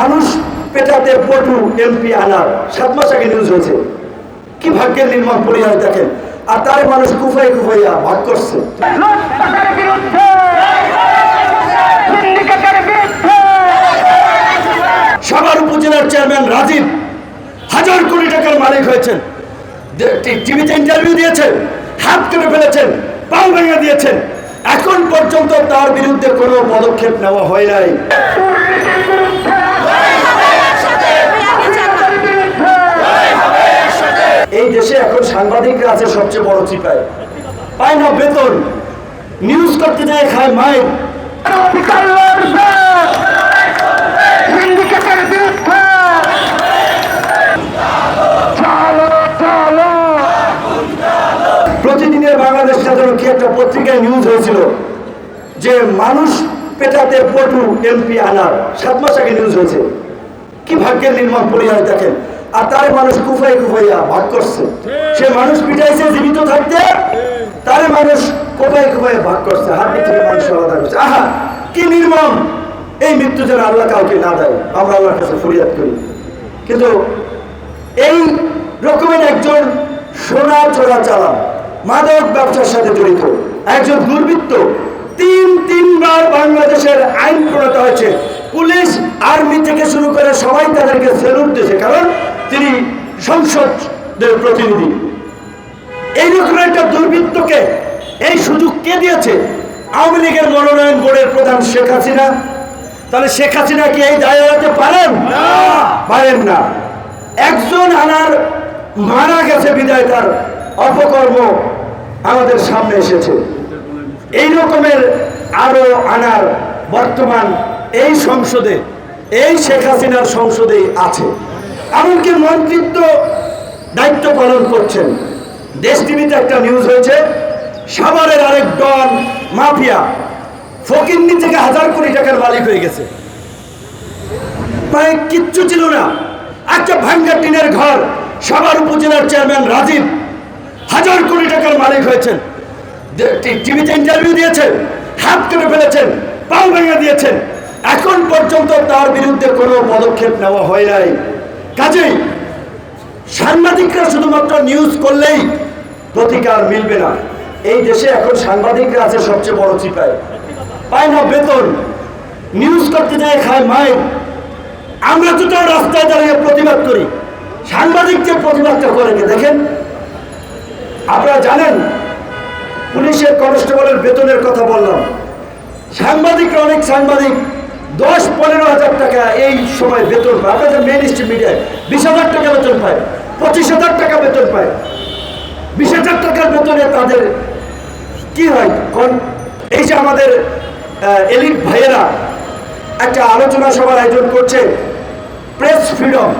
মানুষ পেটাতে পটু এমপি আনার সাত মাস আগে নিউজ হয়েছে। কি ভাগ্যের নির্মাণ পরিহার দেখেন। আর তার মানুষ কুফাই কুফাইয়া ভাগ করছে। সাভার উপজেলার চেয়ারম্যান রাজীব হাজার কোটি টাকার মালিক হয়েছেন। টিভিতে ইন্টারভিউ দিয়েছেন হাত কেটে ফেলেছেন পাও ভেঙে দিয়েছেন। এখন পর্যন্ত তার বিরুদ্ধে কোনো পদক্ষেপ নেওয়া হয় নাই। এই দেশে এখন সাংবাদিকরা আছে সবচেয়ে বড় চিপায় পায় না বেতন। নিউজ করতে যায়, খায় মায়ের প্রতিদিনের বাংলাদেশ সাধারণ কি একটা পত্রিকায় নিউজ হয়েছিল, যে মানুষ পেটাতে পটু এমপি আনার। সাত মাস আগে নিউজ হয়েছে। কি ভাগ্যের নির্মাণ পরিহার দেখেন। আর তার মানুষ কুফাই কুফাইয়া ভাগ করছে। সে মানুষ পিটাইছে, জীবিত থাকতে, তার মানুষ ভাগ করছে। হাত থেকে মানুষ আলাদা করছে। আহা, কি নির্মম! এই মৃত্যু যেন আল্লাহ কাউকে না দেয়, আমরা আল্লাহর কাছে ফরিয়াদ করি। কিন্তু এই রকমের একজন সোনা চোরা চালান মাদক ব্যবসার সাথে জড়িত, একজন দুর্বৃত্ত, তিন তিনবার বাংলাদেশের আইন প্রণত হয়েছে। পুলিশ, আর্মি থেকে শুরু করে সবাই তাদেরকে সেলুট দিয়েছে। কারণ তিনি সংসদের প্রতিনিধি। এইরকম একটা দুর্বৃত্তকে এই সুযোগ কে দিয়েছে? আওয়ামী লীগের মনোনয়ন বোর্ডের প্রধান শেখ হাসিনা। তাহলে শেখ হাসিনা কি এই দায় এড়াতে পারেন? পারেন না। একজন আনার মারা গেছে বিদায় তার অপকর্ম আমাদের সামনে এসেছে। এই রকমের আরও আনার বর্তমান এই সংসদে এই শেখ হাসিনার সংসদেই আছে। এমনকি মন্ত্রিত্ব দায়িত্ব পালন করছেন। দেশ টিভিতে একটা নিউজ হয়েছে, সাভারের আরেক ডন মাফিয়া ফকিন্নি থেকে হাজার কোটি টাকার মালিক হয়ে গেছে। মানে কিচ্ছু ছিল না। একটা ভাঙ্গা টিনের ঘর সাভার উপজেলার চেয়ারম্যান রাজীব হাজার কোটি টাকার মালিক হয়েছেন। টিভিতে ইন্টারভিউ দিয়েছেন, হাত কেটে ফেলেছেন, পাও ভেঙে দিয়েছেন। এখন পর্যন্ত তার বিরুদ্ধে কোনো পদক্ষেপ নেওয়া হয় নাই। কাজেই সাংবাদিকরা শুধুমাত্র নিউজ করলেই প্রতিকার মিলবে না। এই দেশে এখন সাংবাদিকরা আছে সবচেয়ে বড় চিপায় পায় না বেতন। নিউজ করতে যায়, খায় মায়ের আমরা তো তার রাস্তায় দাঁড়িয়ে প্রতিবাদ করি। সাংবাদিক যে প্রতিবাদটা করে দেখেন। আপনারা জানেন, পুলিশের কনস্টেবলের বেতনের কথা বললাম। সাংবাদিকরা অনেক সাংবাদিক দশ পনেরো হাজার টাকা এই সময় বেতন পায়। আপনাদের মেন স্ট্রিম মিডিয়ায় বিশ হাজার টাকা বেতন পায়, পঁচিশ হাজার টাকা বেতন পায়। বিশ হাজার টাকার বেতনে তাদের কি হয়? কোন এই যে আমাদের এলিট ভাইয়েরা একটা আলোচনা সভার আয়োজন করছে, প্রেস ফ্রিডম,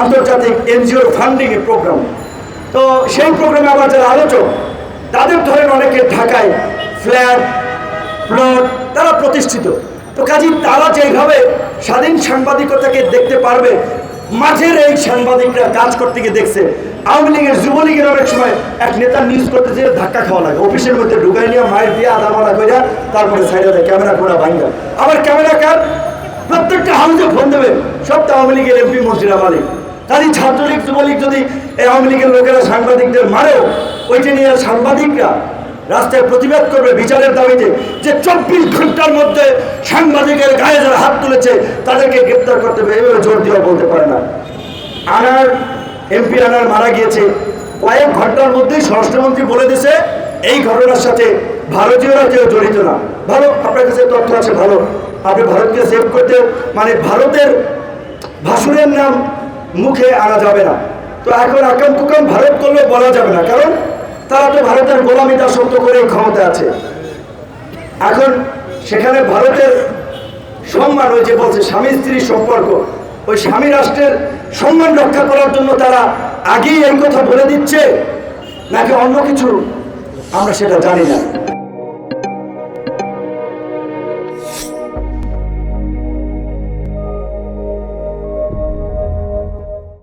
আন্তর্জাতিক এনজিওর ফান্ডিং প্রোগ্রাম তো সেই প্রোগ্রামে আবার যারা আলোচক, তাদের ধরেন অনেকে ঢাকায় ফ্ল্যাট প্লট তারা প্রতিষ্ঠিত। তো কাজী, তারা যেইভাবে স্বাধীন সাংবাদিকতাকে দেখতে পারবে মাঝের এই সাংবাদিকরা কাজ করতে গিয়ে দেখছে, আওয়ামী লীগের যুবলীগের অনেক সময় এক নেতা নিউজ করতে যেয়ে ধাক্কা খাওয়া লাগে। অফিসের মধ্যে ঢুকাই নিয়ে মায়ের দিয়ে আধা মারা করে তারপরে সাইডে দেয়, ক্যামেরা ঘোরা ভাঙ্গা। আবার ক্যামেরা কার? প্রত্যেকটা হাউসে ফোন দেবে, সব তো আওয়ামী লীগের এমপি মন্ত্রীরা মালিক। কাজী, ছাত্রলীগ, যুবলীগ যদি এই আওয়ামী লীগের লোকেরা সাংবাদিকদের মারেও, ওইটা নিয়ে সাংবাদিকরা রাস্তায় প্রতিবাদ করবে বিচারের দাবিতে যে চব্বিশ ঘণ্টার মধ্যে সাংবাদিকের গায়ে যারা হাত তুলেছে, তাদেরকে গ্রেপ্তার করতে হবে। এভাবে জোর দেওয়া বলতে পারে না। আনার, এমপি আনার মারা গিয়েছে। কয়েক ঘণ্টার মধ্যেই স্বরাষ্ট্রমন্ত্রী বলে দিয়েছে, এই ঘটনার সাথে ভারতীয়রা কেউ জড়িত না। ভালো, আপনার কাছে তথ্য আছে, ভালো। আপনি ভারতকে সেভ করতে মানে ভারতের ভাসুরের নাম মুখে আনা যাবে না। তো এখন আকাম কুকাম ভারত করলেও বলা যাবে না। কারণ তারা তো ভারতের গোলামিটা সত্য করে ক্ষমতা আছে। এখন সেখানে ভারতের সম্মান ওই যে বলছে স্বামী স্ত্রীর সম্পর্ক, ওই স্বামী রাষ্ট্রের সম্মান রক্ষা করার জন্য তারা আগেই এই কথা বলে দিচ্ছে, নাকি অন্য কিছু? আমরা সেটা জানি না।